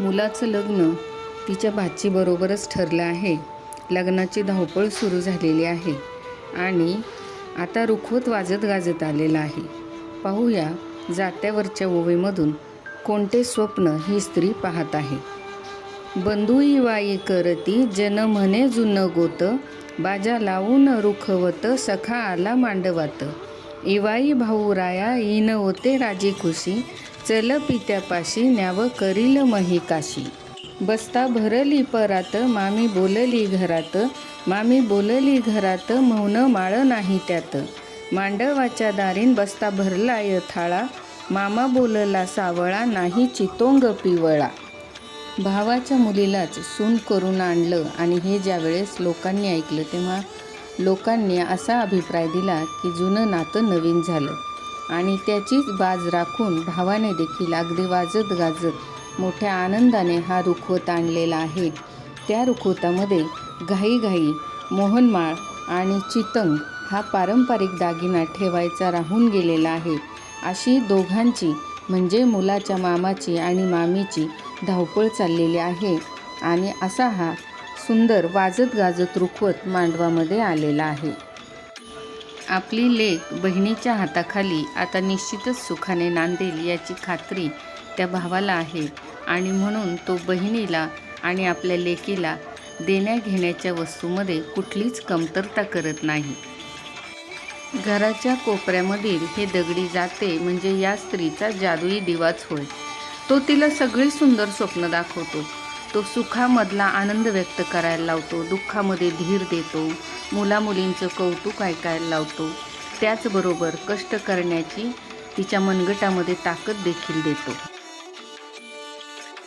मुलाचं लग्न तिच्या भाचीबरोबरच ठरलं आहे. लग्नाची धावपळ सुरू झालेली आहे आणि आता रुखवत वाजत गाजत आलेलं आहे. पाहूया जात्यावरच्या ओवेमधून कोणते स्वप्न ही स्त्री पाहत आहे. बंधुई वाई करती जन म्हणे जुनं गोत बाजा लावून रुखवत सखा आला मांडवात. इवाई भाऊ राया इन होते राजी खुशी. चल पित्यापाशी न्याव करील महिकाशी बसता भरली परात मामी बोलली घरात. मामी बोलली घरात मौन माळ नाही त्यात. मांडवाच्या दारीन बसता भरलाय थाळा मामा बोलला सावळा नाही चितोंग पिवळा. भावाच्या मुलीलाच सून करून आणलं आणि हे ज्यावेळेस लोकांनी ऐकलं तेव्हा लोकांनी असा अभिप्राय दिला की जुनं नातं नवीन झालं आणि त्याचीच बाज राखून भावाने देखील अगदी वाजत गाजत मोठ्या आनंदाने हा रुखवत आणलेला आहे. त्या रुखवतामध्ये घाईघाई मोहनमाळ आणि चितंग हा पारंपरिक दागिना ठेवायचा राहून गेलेला आहे. अशी दोघांची म्हणजे मुलाच्या मामाची आणि मामीची धावपळ चाललेली आहे आणि असा हा सुंदर वाजत गाजत रुखवत मांडवामध्ये आलेला आहे. आपली लेख बहिणीच्या हाताखाली आता निश्चितच सुखाने नांदेल याची खात्री त्या भावाला आहे आणि म्हणून तो बहिणीला आणि आपल्या लेकीला देण्या घेण्याच्या वस्तूमध्ये कुठलीच कमतरता करत नाही. घराच्या कोपऱ्यामधील हे दगडी जाते म्हणजे या स्त्रीचा जादुई दिवाच होय. तो तिला सगळी सुंदर स्वप्न दाखवतो. तो सुखामधला आनंद व्यक्त करायला लावतो दुःखामध्ये धीर देतो मुलामुलींचं कौतुक ऐकायला लावतो. त्याचबरोबर कष्ट करण्याची तिच्या मनगटामध्ये ताकद देखील देतो.